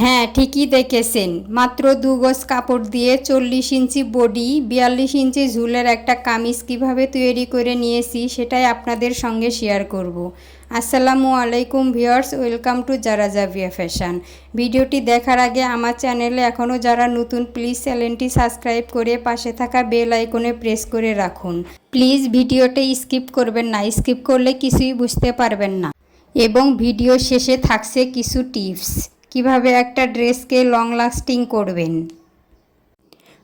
হ্যাঁ ঠিকই দেখেছেন। মাত্র দু গজ কাপড় দিয়ে চল্লিশ ইঞ্চি বডি, বিয়াল্লিশ ইঞ্চি ঝুলের একটা কামিজ কীভাবে তৈরি করে নিয়েছি সেটাই আপনাদের সঙ্গে শেয়ার করব। আসসালামু আলাইকুম viewers, welcome to Zara Javia fashion. ভিডিওটি দেখার আগে আমার চ্যানেলে এখনও যারা নতুন, প্লিজ চ্যানেলটি সাবস্ক্রাইব করে পাশে থাকা বেল আইকনে প্রেস করে রাখুন। প্লিজ ভিডিওটি স্কিপ করবেন না, স্কিপ করলে কিছুই বুঝতে পারবেন না। এবং ভিডিও শেষে থাকছে কিছু টিপস। কীভাবে একটা ড্রেসকে লং লাস্টিং করবেন?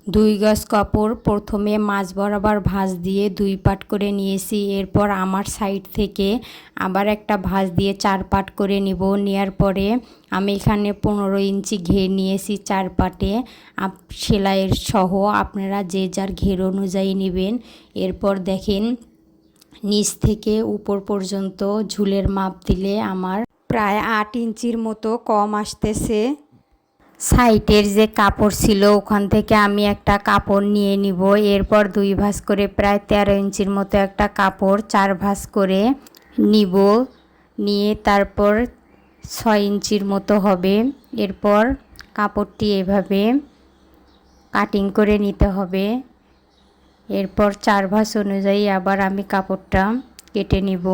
দুই গজ কাপড়, প্রথমে মাছ বরাবর ভাঁজ দিয়ে দুই পাট করে নিয়েছি, এরপর আমার সাইড থেকে আবার একটা ভাঁজ দিয়ে চার পাট করে নিব নেওয়ার পরে আমি এখানে পনেরো ইঞ্চি ঘের নিয়েছি চার পাটে সেলাইয়ের সহ আপনারা যে যার ঘের অনুযায়ী নেবেন। এরপর দেখেন, নিচ থেকে উপর পর্যন্ত ঝুলের মাপ দিলে আমার প্রায় আট ইঞ্চির মতো কম আসতেছে। সাইটের যে কাপড় ছিল, ওখান থেকে আমি একটা কাপড় নিয়ে নিব। এরপর দুই ভাঁজ করে প্রায় তেরো ইঞ্চির মতো একটা কাপড় চার ভাঁজ করে নিব। নিয়ে তারপর ছয় ইঞ্চির মতো হবে। এরপর কাপড়টি এভাবে কাটিং করে নিতে হবে। এরপর চার ভাঁজ অনুযায়ী আবার আমি কাপড়টা কেটে নিব।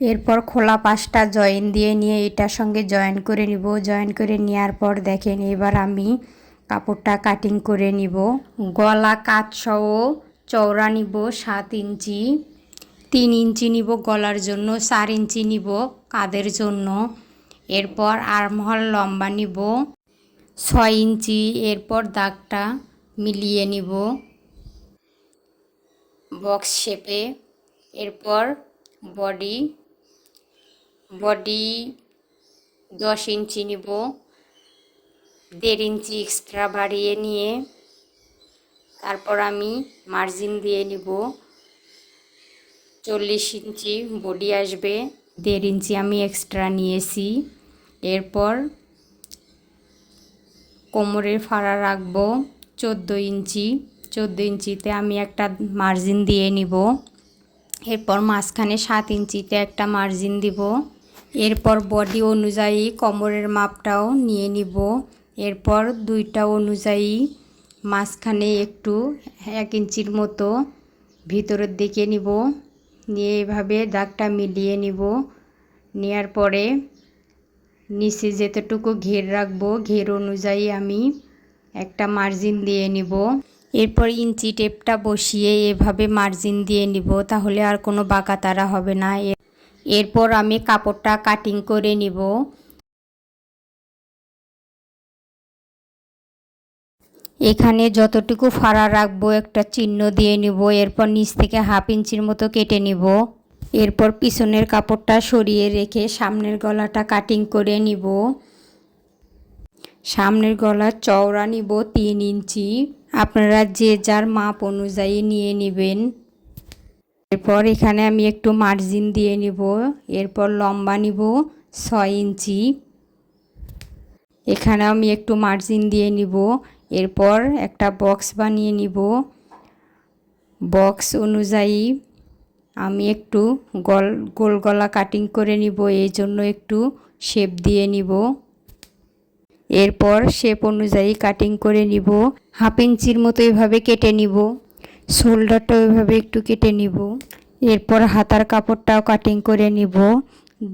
এরপর খোলা পাশটা জয়েন দিয়ে নিয়ে এটার সঙ্গে জয়েন করে নিব। জয়েন করে নেওয়ার পর দেখেন এবার আমি কাপড়টা কাটিং করে নিব। গলা কাত সহ চওড়া নিব সাত ইঞ্চি, তিন ইঞ্চি নিব গলার জন্য, চার ইঞ্চি নিব কাদের জন্য। এরপর আর্মহল লম্বা নিব, ছয় ইঞ্চি। এরপর দাগটা মিলিয়ে নিব বক্স শেপে এরপর বডি বডি দশ ইঞ্চি নিব, দেড় ইঞ্চি এক্সট্রা বাড়িয়ে নিয়ে তারপর আমি মার্জিন দিয়ে নিব। চল্লিশ ইঞ্চি বডি আসবে, দেড় ইঞ্চি আমি এক্সট্রা নিয়েছি। এরপর কোমরের ফাড়া রাখব চোদ্দ ইঞ্চি, চোদ্দ ইঞ্চিতে আমি একটা মার্জিন দিয়ে নিব। এরপর মাঝখানে সাত ইঞ্চিতে একটা মার্জিন দিব। এরপর বডি অনুযায়ী কোমরের মাপটাও নিয়ে নিব। এরপর দুইটা অনুযায়ী মাঝখানে একটু এক ইঞ্চির মতো ভিতরের দিকে নিব। নিয়ে এভাবে দাগটা মিলিয়ে নিব। নেয়ার পরে নিচে যেতটুকু ঘের রাখব, ঘের অনুযায়ী আমি একটা মার্জিন দিয়ে নিব। এরপর ইঞ্চি টেপটা বসিয়ে এভাবে মার্জিন দিয়ে নিব, তাহলে আর কোনো বাঁকা তারা হবে না। এরপর আমি কাপড়টা কাটিং করে নিব। এখানে যতটুকু ফাড়া রাখব একটা চিহ্ন দিয়ে নিব, এরপর নিচ থেকে হাফ ইঞ্চির মতো কেটে নিব। এরপর পিছনের কাপড়টা সরিয়ে রেখে সামনের গলাটা কাটিং করে নিব। সামনের গলার চওড়া নিব তিন ইঞ্চি। আপনারা যে যার মাপ অনুযায়ী নিয়ে নেবেন। এরপর এখানে আমি একটু মার্জিন দিয়ে নিব। এরপর লম্বা নিব ছয় ইঞ্চি। এখানে আমি একটু মার্জিন দিয়ে নিব। এরপর একটা বক্স বানিয়ে নিব। বক্স অনুযায়ী আমি একটু গল, গোল গলা কাটিং করে নিব। এই জন্য একটু শেপ দিয়ে নিব। এরপর শেপ অনুযায়ী কাটিং করে নিব। হাফ ইঞ্চির মতো এভাবে কেটে নিব। শোল্ডারটাও ওইভাবে একটু কেটে নিব। এরপর হাতার কাপড়টাও কাটিং করে নিব।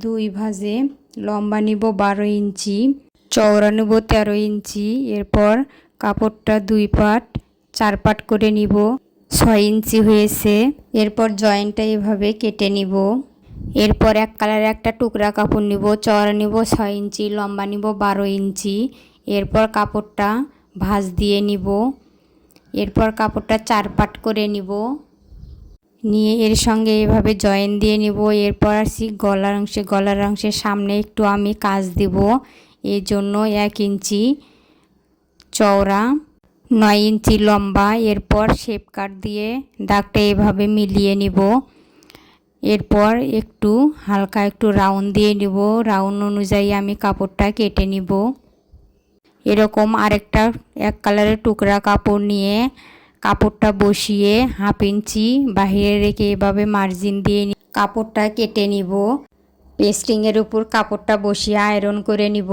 দুই ভাঁজে লম্বা নিব বারো ইঞ্চি, চওড়া নেব তেরো ইঞ্চি। এরপর কাপড়টা দুই পাট, চার পাট করে নিব। ছয় ইঞ্চি হয়েছে। এরপর জয়েন্টটা এভাবে কেটে নিব। এরপর এক কালারে একটা টুকরা কাপড় নিব, চওড়া নিব ছয় ইঞ্চি, লম্বা নিব বারো ইঞ্চি। এরপর কাপড়টা ভাঁজ দিয়ে নিব। এরপর কাপড়টা চার পাট করে নিব। নিয়ে এর সঙ্গে এভাবে জয়েন দিয়ে নিব। এরপর আসি গলার অংশে। গলার অংশের সামনে একটু আমি কাজ দিব। এর জন্য এক ইঞ্চি চওড়া, নয় ইঞ্চি লম্বা। এরপর শেপ কাট দিয়ে দাগটা এভাবে মিলিয়ে নিব। এরপর একটু হালকা একটু রাউন্ড দিয়ে নিব। রাউন্ড অনুযায়ী আমি কাপড়টা কেটে নিব। এরকম আরেকটা এক কালারের টুকরা কাপড় নিয়ে কাপড়টা বসিয়ে হাফ ইঞ্চি বাহিরে রেখে এভাবে মার্জিন দিয়ে কাপড়টা কেটে নিব। পেস্টিংয়ের উপর কাপড়টা বসিয়ে আয়রন করে নিব।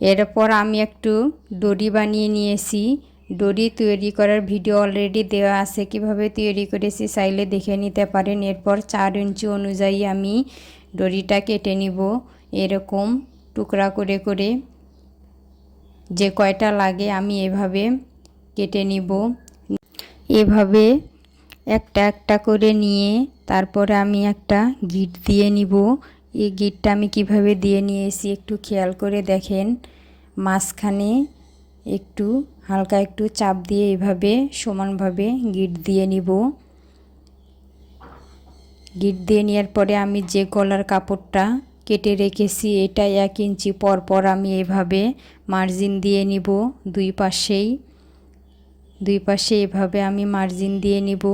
এরপর আমি একটু দড়ি বানিয়ে নিয়েছি। দড়ি তৈরি করার ভিডিও অলরেডি দেওয়া আছে। কীভাবে তৈরি করেছি চাইলে দেখে নিতে পারেন। এরপর চার ইঞ্চি অনুযায়ী আমি দড়িটা কেটে নিব। এরকম টুকরা করে করে যে কয়টা লাগে আমি এভাবে কেটে নিব। এভাবে একটা একটা করে নিয়ে তারপরে আমি একটা গিট দিয়ে নিব। এই গিটটা আমি কীভাবে দিয়ে নিয়েছি একটু খেয়াল করে দেখেন। মাঝখানে একটু হালকা একটু চাপ দিয়ে এভাবে সমানভাবে গিট দিয়ে নিব। গিট দিয়ে নেওয়ার পরে আমি যে গলার কাপড়টা কেটে রেখেছি এটা এক ইঞ্চি পর পর আমি এভাবে মার্জিন দিয়ে নিব, দুই পাশেই। দুই পাশে এভাবে আমি মার্জিন দিয়ে নিব।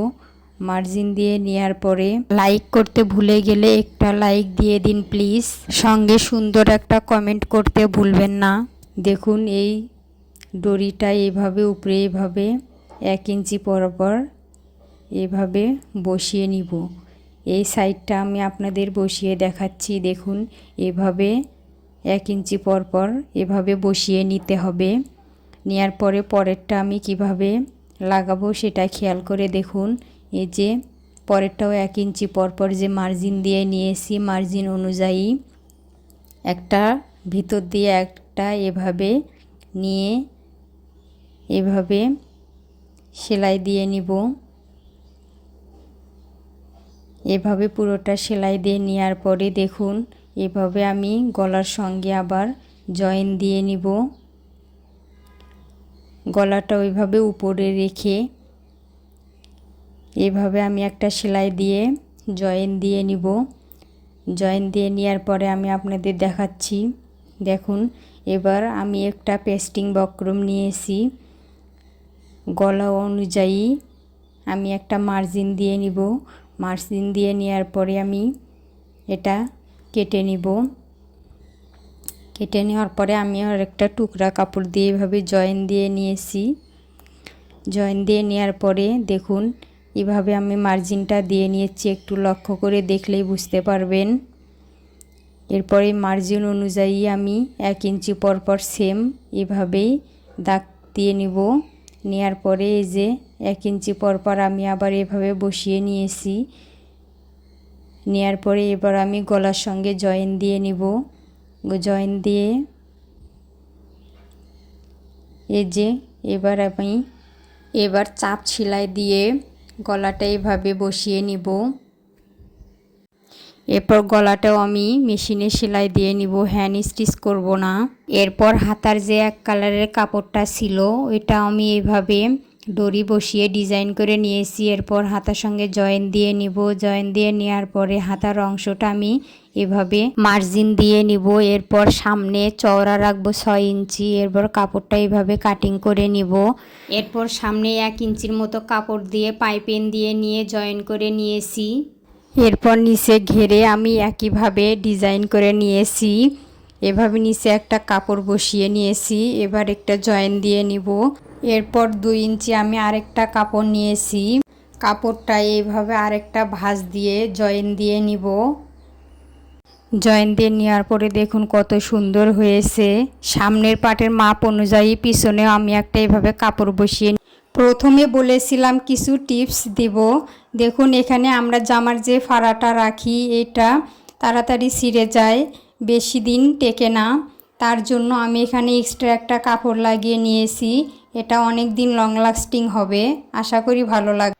মার্জিন দিয়ে নেওয়ার পরে লাইক করতে ভুলে গেলে একটা লাইক দিয়ে দিন প্লিজ সঙ্গে সুন্দর একটা কমেন্ট করতে ভুলবেন না। দেখুন, এই দড়িটা এভাবে, উপরে এভাবে, এক ইঞ্চি পরপর এভাবে বসিয়ে নিব। এই সাইডটা আমি আপনাদের বসিয়ে দেখাচ্ছি, দেখুন। এভাবে এক ইঞ্চি পরপর এভাবে বসিয়ে নিতে হবে। নেওয়ার পরে পরেরটা আমি কীভাবে লাগাবো সেটা খেয়াল করে দেখুন। এই যে পরেরটাও এক ইঞ্চি পরপর যে মার্জিন দিয়ে নিয়েছি মার্জিন অনুযায়ী একটা ভিতর দিয়ে একটা এভাবে নিয়ে এভাবে সেলাই দিয়ে নিব। এভাবে পুরোটা সেলাই দিয়ে নেওয়ার পরে দেখুন, এভাবে আমি গলার সঙ্গে আবার জয়েন দিয়ে নিব। গলাটা ওইভাবে উপরে রেখে এভাবে আমি একটা সেলাই দিয়ে জয়েন দিয়ে নিব। জয়েন দিয়ে নেওয়ার পরে আমি আপনাদের দেখাচ্ছি। দেখুন, এবার আমি একটা পেস্টিং বক্রম নিয়েছি। গলা অনুযায়ী আমি একটা মার্জিন দিয়ে নিব। মার্জিন দিয়ে নেওয়ার পরে আমি এটা কেটে নিব। কেটে নেওয়ার পরে আমি আর একটা টুকরা কাপড় দিয়ে এভাবে জয়েন দিয়ে নিয়েছি। জয়েন দিয়ে নেওয়ার পরে দেখুন, এভাবে আমি মার্জিনটা দিয়ে নিয়েছি। একটু লক্ষ্য করে দেখলেই বুঝতে পারবেন। এরপরে মার্জিন অনুযায়ী আমি এক ইঞ্চি পরপর সেম এভাবেই দাগ দিয়ে নিব। নেওয়ার পরে এই যে এক ইঞ্চি পরপর আমি আবার এভাবে বসিয়ে নিয়েছি। নেওয়ার পরে এবার আমি গলার সঙ্গে জয়েন দিয়ে নিব। জয়েন দিয়ে এই যে এবার আমি এবার চাপ সেলাই দিয়ে গলাটা এভাবে বসিয়ে নিব। এরপর গলাটাও আমি মেশিনে সেলাই দিয়ে নিব, হ্যান্ড স্টিচ করব না। এরপর হাতার যে এক কালারের কাপড়টা ছিল, ওইটা আমি এভাবে দড়ি বসিয়ে ডিজাইন করে নিয়েছি। এরপর হাতার সঙ্গে জয়েন দিয়ে নিব। জয়েন দিয়ে নেওয়ার পরে হাতার অংশটা আমি এভাবে মার্জিন দিয়ে নিব। এরপর সামনে চওড়া রাখব ছয় ইঞ্চি। এরপর কাপড়টা এভাবে কাটিং করে নিব। এরপর সামনে এক ইঞ্চির মতো কাপড় দিয়ে পাইপেন দিয়ে নিয়ে জয়েন করে নিয়েছি। এরপর নিচে ঘেরে আমি একইভাবে ডিজাইন করে নিয়েছি। এভাবে নিচে একটা কাপড় বসিয়ে নিয়েছি, এবার একটা জয়েন দিয়ে নিব। এরপর দুই ইঞ্চি আমি আরেকটা কাপড় নিয়েছি। কাপড়টা এইভাবে আরেকটা ভাঁজ দিয়ে জয়েন দিয়ে নিব। জয়েন দিয়ে নেওয়ার পরে দেখুন কত সুন্দর হয়েছে। সামনের পাটের মাপ অনুযায়ী পিছনেও আমি একটা এভাবে কাপড় বসিয়ে প্রথমে বলেছিলাম কিছু টিপস দেব। দেখুন এখানে আমরা জামার যে ফাড়াটা রাখি, এটা তাড়াতাড়ি ছিঁড়ে যায়। বেশি দিন টেকে না। তার জন্য আমি এখানে এক্সট্রা একটা কাপড় লাগিয়ে নিয়েছি। এটা অনেক দিন লং লাস্টিং হবে। আশা করি ভালো লাগ